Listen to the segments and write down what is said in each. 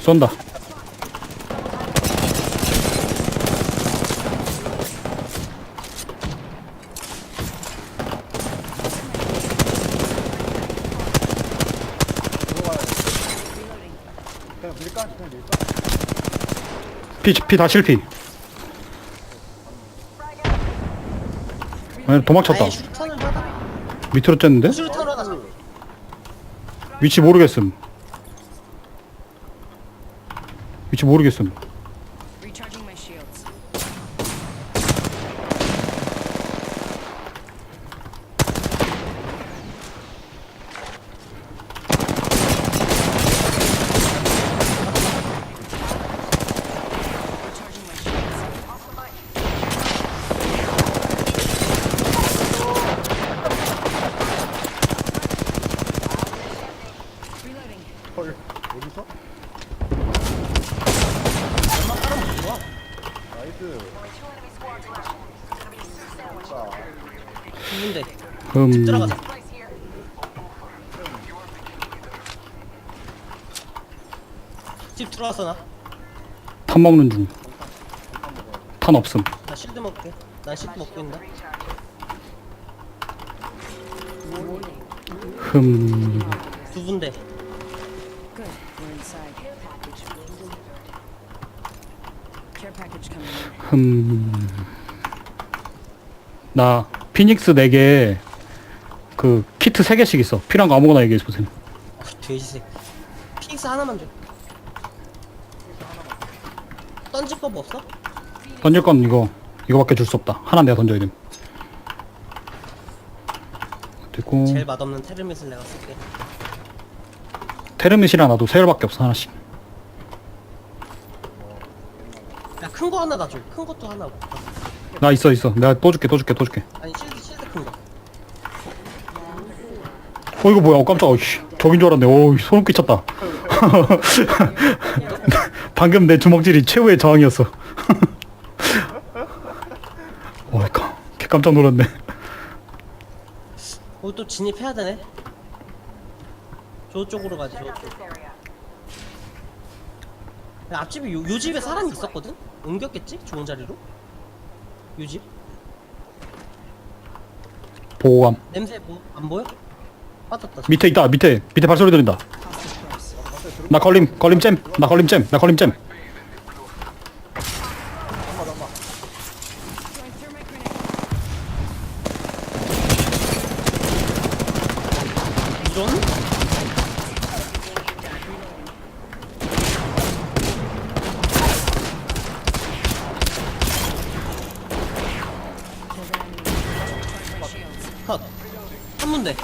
쏜다. 피, 피, 다 실피. 아니, 도망쳤다. 아예 슈탄을 하다 밑으로 하다 위치 모르겠음. 위치 모르겠음. Recharging my shields. Recharging my shields. Reloading. 헐 어디서? 음, 들어가자 집 들어왔어 나? 탄 먹는 중. 탄 없음. 나 실드 먹게 난 실드 먹고 있나? 흠, 두 군데 Good. We're inside. Care package. 흠. 나 피닉스 4개, 그, 키트 3개씩 있어. 필요한 거 아무거나 얘기해 보세요. 아, 돼지새 핑스 하나만 줘 던질 법 없어? 던질 건 이거, 이거밖에 줄 수 없다. 하나 내가 던져야 돼. 됐고, 제일 맛없는 테르밋을 내가 쓸게 테르밋이랑 나도 세열밖에 없어, 하나씩. 야 큰 거 하나 놔줘 큰 것도 하나 나 있어, 있어. 내가 또 줄게, 또 줄게, 또 줄게. 아니 실드 실드 큰거. 어 이거 뭐야? 어 깜짝아 씨. 적인 줄 알았네. 오 소름 끼쳤다. 방금 내 주먹질이 최후의 저항이었어. 어이까 개 깜짝 놀랐네. 어, 또 진입해야 되네. 저쪽으로 가지, 저쪽. 야, 앞집에 요, 요 집에 사람이 있었거든? 옮겼겠지? 좋은 자리로? 요 집? 보호감 냄새 뭐, 안 보여? 빠졌다. 밑에 있다 밑에 밑에 발소리 들린다 나 걸림 걸림 잼나 걸림 잼나 걸림 잼. 이런? 컷. 한 문대.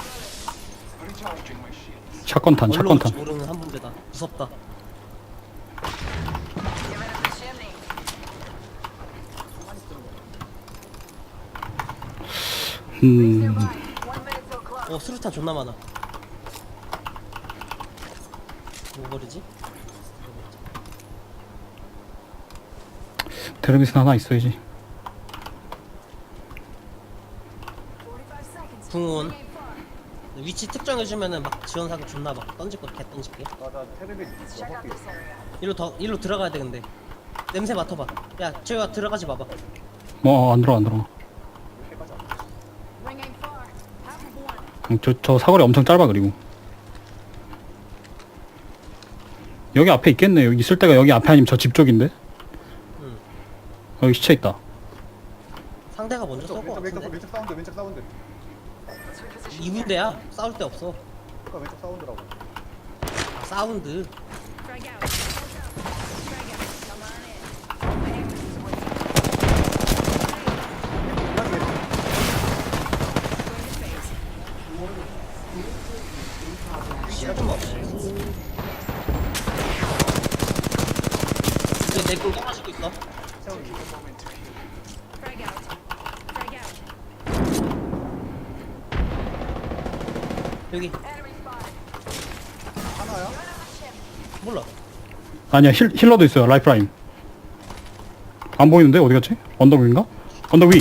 샷건탄 샷건탄 모르는 한 문제다. 무섭다. 음 어, 수류탄 존나 많아. 뭐 버리지? 테르밋은 하나 있어야지 궁원. 위치 특정해주면은 막 지원 사격 존나 막 던질 거개 던질게. 나나 테레비 여섯 개 있어 일로 더 일로 들어가야 돼 근데 냄새 맡아봐 야 제가 들어가지 마봐 뭐안 들어 안 들어 이렇게 가자 Ring ain't far. Half of one. 저, 저 사거리 엄청 짧아 그리고 여기 앞에 있겠네 여기 있을 때가 여기 앞에 아니면 저 집 쪽인데 응. 여기 시체 있다 상대가 먼저 쏘고 왼쪽 왼쪽 같은데 왼쪽 사운드 왼쪽 사운드 이군대야 싸울 데 없어 그니까 왼쪽 사운드라고 아, 사운드 Frag out. Frag out. Come on in. Going to phase. 실좀 없어 이제 내거 가지고 있어 Frag out. Frag out. 여기 하나야? 몰라 아니야 힐, 힐러도 있어요 라이프라인 안 보이는데 어디 갔지? 언덕 위인가? 언덕 위